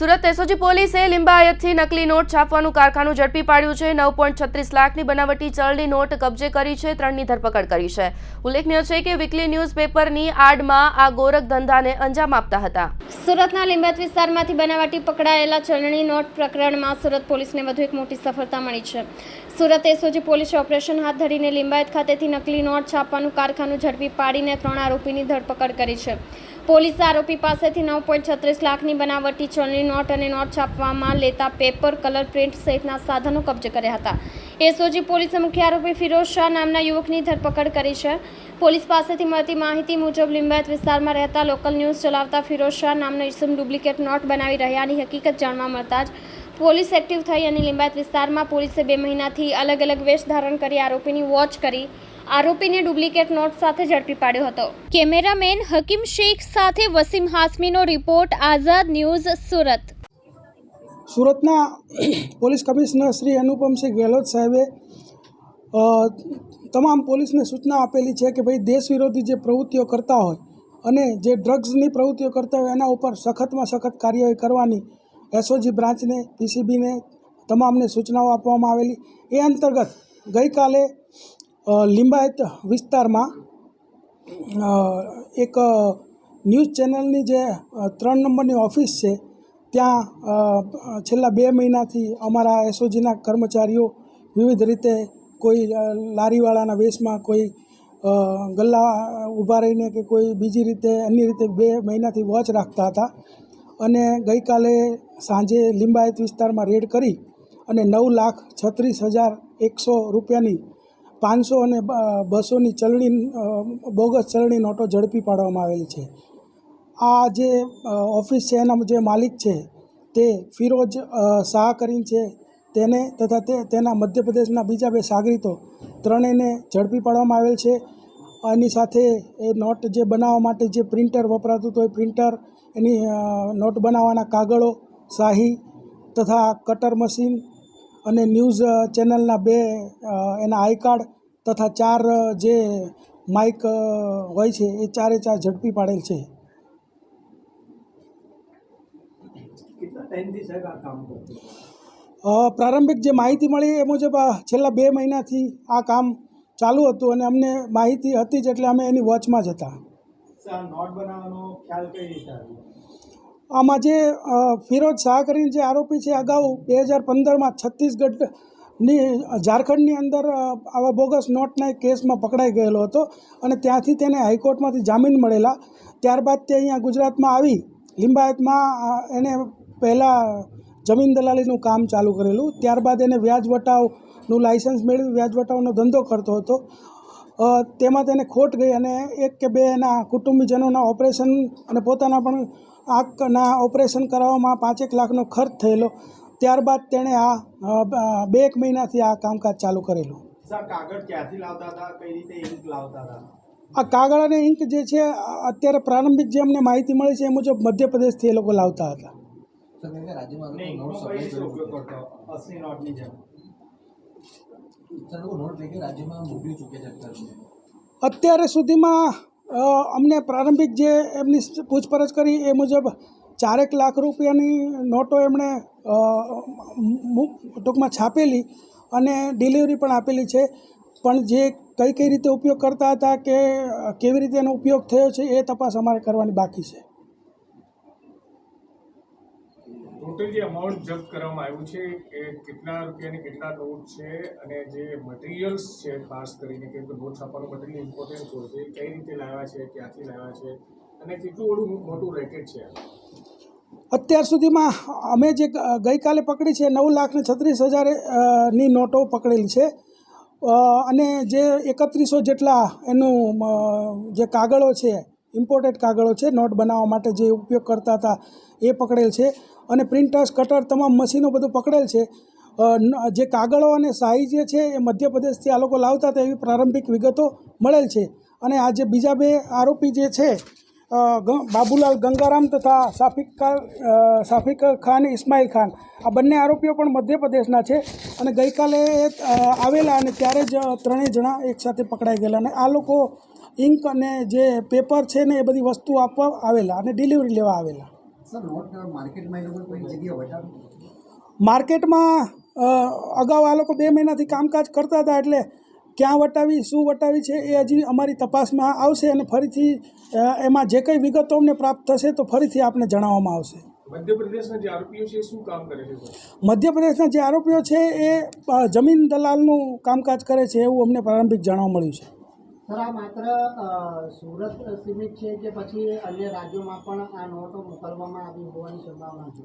Surat SOG પોલીસે લિંબાયતથી નકલી not છાપવાનું કારખાનું ઝડપી પાડ્યું છે. નવ પોઈન્ટ છત્રીસ લાખની બનાવટી ચલણી નોટ કબજે કરી છે, ત્રણની ધરપકડ કરી છે. ઉલ્લેખનીય છે કે વીકલી ન્યૂઝપેપરની આડમાં આ ગોરખ ધંધાને અંજામ આપતા હતા. સુરતના લિંબાયત વિસ્તારમાંથી બનાવટી પકડાયેલા ચલણી નોટ પ્રકરણમાં સુરત પોલીસને વધુ એક મોટી સફળતા મળી છે. સુરત એસઓજી પોલીસે ઓપરેશન હાથ ધરીને લિંબાયત ખાતેથી નકલી નોટ છાપવાનું કારખાનું ઝડપી પાડીને ત્રણ આરોપીની ધરપકડ કરી છે. પોલીસે આરોપી પાસેથી નવ પોઈન્ટ છત્રીસ લાખની બનાવટી ચલણી નોટ અને નોટ છાપવામાં લેતા પેપર, કલર પ્રિન્ટ સહિતના સાધનો કબજે કર્યા હતા. એસઓજી પોલીસે મુખ્ય આરોપી ફિરોઝ શાહ નામના યુવકની ધરપકડ કરી છે. પોલીસ પાસેથી મળતી માહિતી મુજબ લિંબાયત વિસ્તારમાં રહેતા લોકલ ન્યૂઝ ચલાવતા ફિરોઝ શાહ નામનો ઇસમ ડુપ્લિકેટ નોટ બનાવી રહ્યાની હકીકત જાણવા મળતા જ પોલીસ એક્ટિવ થઈ અને લિંબાયત વિસ્તારમાં પોલીસે બે મહિનાથી અલગ અલગ વેશ ધારણ કરી આરોપીની વોચ કરી આરોપીને ડુપ્લિકેટ નોટ સાથે ઝડપી પાડ્યો હતો. કેમેરામેન હકીમ શેખ સાથે વસીમ હાસમીનો રિપોર્ટ, આઝાદ ન્યૂઝ, સુરત. સુરતના પોલીસ કમિશનર શ્રી અનુપમસિંહ ગેહલોત સાહેબે તમામ પોલીસને સૂચના આપેલી છે કે ભાઈ દેશ વિરોધી જે પ્રવૃત્તિઓ કરતા હોય અને જે ડ્રગ્સની પ્રવૃત્તિઓ કરતા હોય એના ઉપર સખતમાં સખત કાર્યવાહી કરવાની એસઓજી બ્રાન્ચને, પીસીબીને, તમામને સૂચનાઓ આપવામાં આવેલી. એ અંતર્ગત ગઈકાલે લિંબાયત વિસ્તારમાં એક ન્યૂઝ ચેનલની જે ત્રણ નંબરની ઓફિસ છે, ત્યાં છેલ્લા બે મહિનાથી અમારા એસઓજીના કર્મચારીઓ વિવિધ રીતે કોઈ લારીવાળાના વેશમાં કોઈ ગલ્લા ઊભા રહીને કે કોઈ બીજી રીતે અન્ય રીતે બે મહિનાથી વોચ રાખતા હતા. અને ગઈકાલે સાંજે લિંબાયત વિસ્તારમાં રેડ કરી અને નવ લાખ છત્રીસ હજાર એકસો રૂપિયાની પાંચસો અને બસોની ચલણી બોગસ ચલણી નોટો ઝડપી પાડવામાં આવેલી છે. આ જે ઓફિસ છે, એના જે માલિક છે, તે ફિરોજ શાહ કરીને છે. તેને તથા તે, તેના મધ્યપ્રદેશના બીજા બે સાગરીતો ત્રણેયને ઝડપી પાડવામાં આવેલ છે. એની સાથે એ નોટ જે બનાવવા માટે જે પ્રિન્ટર વપરાતું હતું, એ પ્રિન્ટર, એની નોટ બનાવવાના કાગળો, શાહી તથા કટર મશીન અને ન્યૂઝ ચેનલના બે એના આઈ કાર્ડ તથા ચાર જે માઇક હોય છે એ ચારે ચાર ઝડપી પાડેલ છે. પ્રારંભિક જે માહિતી મળી એ મુજબ છેલ્લા બે મહિનાથી આ કામ ચાલુ હતું અને અમને માહિતી હતી જ એટલે અમે એની વોચમાં જ હતા. નોટ બનાવવાનો ખ્યાલ કઈ રીતે આવ્યો? આમાં જે ફિરોજ શાહ કરીને જે આરોપી છે અગાઉ, બે હજાર પંદરમાં છત્તીસગઢની, ઝારખંડની અંદર આવા બોગસ નોટના કેસમાં પકડાઈ ગયેલો હતો અને ત્યાંથી તેને હાઈકોર્ટમાંથી જામીન મળેલા. ત્યારબાદ તે અહીંયા ગુજરાતમાં આવી, લિંબાયતમાં એને પહેલાં જમીન દલાલીનું કામ ચાલુ કરેલું. ત્યારબાદ એને વ્યાજ વટાવનું લાઇસન્સ મેળવી, વ્યાજ વટાવનો ધંધો કરતો હતો. તેમાં તેને ખોટ ગઈ અને એક કે બે એના કુટુંબીજનોના ઓપરેશન અને પોતાના પણ આંખના ઓપરેશન કરાવવામાં પાંચેક લાખનો ખર્ચ થયેલો. ત્યારબાદ તેણે આ બે એક મહિનાથી આ કામકાજ ચાલુ કરેલું. સર કાગળ ક્યાંથી લાવતા હતા? કઈ રીતે ઇંક લાવતા હતા? આ કાગળ અને ઇંક જે છે અત્યારે પ્રારંભિક જે અમને માહિતી મળી છે એ મુજબ મધ્યપ્રદેશથી એ લોકો લાવતા હતા. અત્યાર સુધીમાં અમને પ્રારંભિક જે એમની પૂછપરછ કરી એ મુજબ ચારેક લાખ રૂપિયાની નોટો એમણે ટૂંકમાં છાપેલી અને ડિલિવરી પણ આપેલી છે. પણ જે કઈ કઈ રીતે ઉપયોગ કરતા હતા કે કેવી રીતે એનો ઉપયોગ થયો છે એ તપાસ અમારે કરવાની બાકી છે. ટોટલ જે અમાઉન્ટ જપ્ત કરવામાં આવ્યું છે એ કેટલા રૂપિયાની કેટલા નોટ છે અને જે મટીરિયલ્સ છે, ખાસ કરીને કેમ કે નોટ છાપવાનું મટીરિયલ ઇમ્પોર્ટન્ટ હોય છે કઈ રીતે લાવ્યા છે, ક્યાંથી લાવ્યા છે અને કેટલું બધું મોટું રેકેટ છે અત્યાર સુધીમાં અમે જે ગઈકાલે પકડી છે નવ લાખ ને છત્રીસ હજારની નોટો પકડેલી છે. અને જે એકત્રીસો જેટલા એનું જે કાગળો છે ઇમ્પોર્ટેડ કાગળો છે, નોટ બનાવવા માટે જે ઉપયોગ કરતા હતા, એ પકડેલ છે. અને પ્રિન્ટર્સ કટર તમામ મશીનો બધું પકડેલ છે. જે કાગળો અને શાહી જે છે એ મધ્યપ્રદેશથી આ લોકો લાવતા હતા એવી પ્રારંભિક વિગતો મળેલ છે. અને આ જે બીજા બે આરોપી જે છે બાબુલાલ ગંગારામ તથા સાફિક કા- સાફિક ખાન ઇસ્માઇલ ખાન, આ બંને આરોપીઓ પણ મધ્યપ્રદેશના છે. અને ગઈકાલે આવેલા અને ત્યારે જ ત્રણેય જણા એકસાથે પકડાઈ ગયેલા અને આ લોકો ઇંક અને જે પેપર છે ને એ બધી વસ્તુ આપવા આવેલા અને ડિલિવરી લેવા આવેલા. માર્કેટમાં એ લોકો કોઈ જગ્યાએ વટાવી માર્કેટમાં અ, અગાઉ આ લોકો બે મહિનાથી કામકાજ કરતા હતા એટલે ક્યાં વટાવી શું વટાવી છે એ હજી અમારી તપાસમાં આવશે અને ફરીથી એમાં જે કંઈ વિગતો અમને પ્રાપ્ત થશે તો ફરીથી આપને જણાવવામાં આવશે. મધ્યપ્રદેશના જે આરોપીઓ છે એ શું કામ કરે છે મધ્યપ્રદેશના જે આરોપીઓ છે એ જમીન દલાલનું કામકાજ કરે છે એવું અમને પ્રારંભિક જાણવા મળ્યું છે. સર માત્ર સુરત સીમિત છે કે પછી અન્ય રાજ્યોમાં પણ આ નોટો મોકલવામાં આવી હોવાની સંભાવના છે?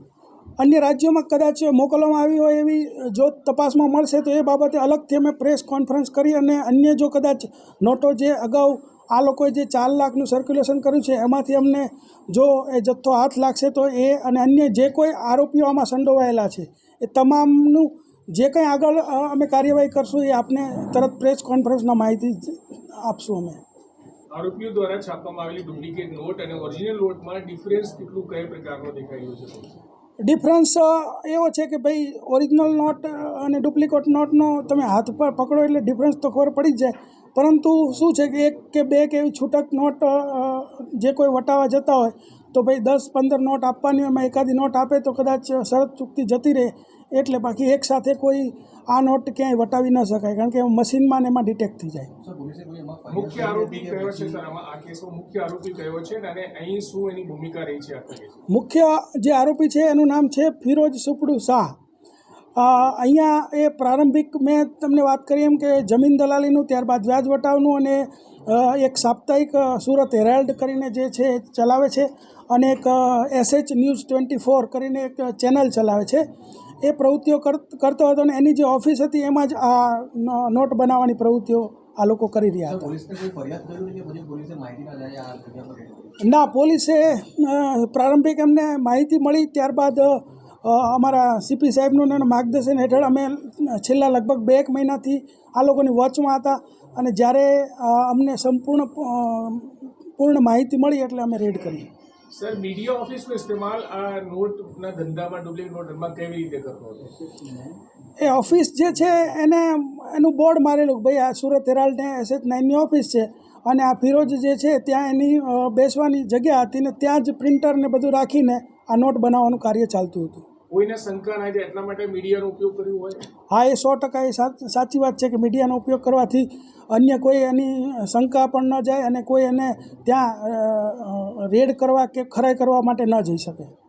અન્ય રાજ્યોમાં કદાચ મોકલવામાં આવી હોય એવી જો તપાસમાં મળશે તો એ બાબતે અલગથી અમે પ્રેસ કોન્ફરન્સ કરી અને અન્ય જો કદાચ નોટો જે અગાઉ આ લોકોએ જે ચાર લાખનું સર્ક્યુલેશન કર્યું છે, એમાંથી અમને જો એ જથ્થો હાથ લાગશે તો એ અને અન્ય જે કોઈ આરોપીઓ આમાં સંડોવાયેલા છે, એ તમામનું જે કંઈ આગળ અમે કાર્યવાહી કરશું એ આપને તરત પ્રેસ કોન્ફરન્સના માહિતી આપશું અમે? આરોપીઓ દ્વારા છાપવામાં આવેલી ડુપ્લિકેટ નોટ અને ઓરિજિનલ નોટમાં ડિફરન્સ કેટલું કયા પ્રકારનો દેખાઈ રહ્યો છે? ડિફરન્સ એવો છે કે ભાઈ ઓરિજિનલ નોટ અને ડુપ્લિકેટ નોટનો તમે હાથ પર પકડો એટલે ડિફરન્સ તો ખબર પડી જ જાય. પરંતુ શું છે કે એક કે બે કે એવી છૂટક નોટ જે કોઈ વટાવા જતા હોય તો ભાઈ દસ પંદર નોટ આપવાની એમાં એકાદી નોટ આપે તો કદાચ શરત ચૂકતી જતી રહે. એટલે બાકી એકસાથે કોઈ આ નોટ ક્યાંય વટાવી ન શકાય કારણ કે મશીનમાં ને એમાં ડિટેક્ટ થઈ જાય. મુખ્ય આરોપી કયો છે સર? આ કેસમાં મુખ્ય આરોપી કયો છે અને અહીં શું એની ભૂમિકા રહી છે મુખ્ય જે આરોપી છે એનું નામ છે ફિરોજ સુપડુ શાહ. અહીંયા એ પ્રારંભિક મેં તમને વાત કરી એમ કે જમીન દલાલીનું ત્યારબાદ વ્યાજ વટાવનું અને એક સાપ્તાહિક સુરત હેરાલ્ડ કરીને જે છે એ ચલાવે છે અને એક એસએચ ન્યૂઝ ટ્વેન્ટી ફોર કરીને એક ચેનલ ચલાવે છે. એ પ્રવૃત્તિઓ કર- કરતો હતો અને એની જે ઓફિસ હતી એમાં જ આ નોટ બનાવવાની પ્રવૃત્તિઓ આ લોકો કરી રહ્યા હતા. ના પોલીસે પ્રારંભિક એમને માહિતી મળી ત્યારબાદ અમારા સીપી સાહેબનું માર્ગદર્શન હેઠળ અમે છેલ્લા લગભગ બે એક મહિનાથી આ લોકોની વોચમાં હતા અને જ્યારે અમને સંપૂર્ણ પૂર્ણ માહિતી મળી એટલે અમે રેડ કરી. સર મીડિયા ઓફિસનો ઇસ્તેમાલ આ નોટના ધંધામાં ડુપ્લિકેટ નોટમાં કેવી રીતે કરવો એ ઓફિસ જે છે, એને, એનું બોર્ડ મારેલું ભાઈ આ સુરત હેરાલ્ડ ને એસએચ નાઇનની ઓફિસ છે અને આ ફિરોજ જે છે, ત્યાં એની બેસવાની જગ્યા હતી ને ત્યાં જ પ્રિન્ટર ને બધું રાખીને આ નોટ બનાવવાનું કાર્ય ચાલતું હતું. કોઈને શંકા ના જાય એટલા માટે મીડિયાનો ઉપયોગ કર્યો હોય? હા, એ સો ટકા એ સાચી વાત છે કે મીડિયાનો ઉપયોગ કરવાથી અન્ય કોઈ એની શંકા પણ ન જાય અને કોઈ એને ત્યાં રેડ કરવા કે ખરાઈ કરવા માટે ન જઈ શકે.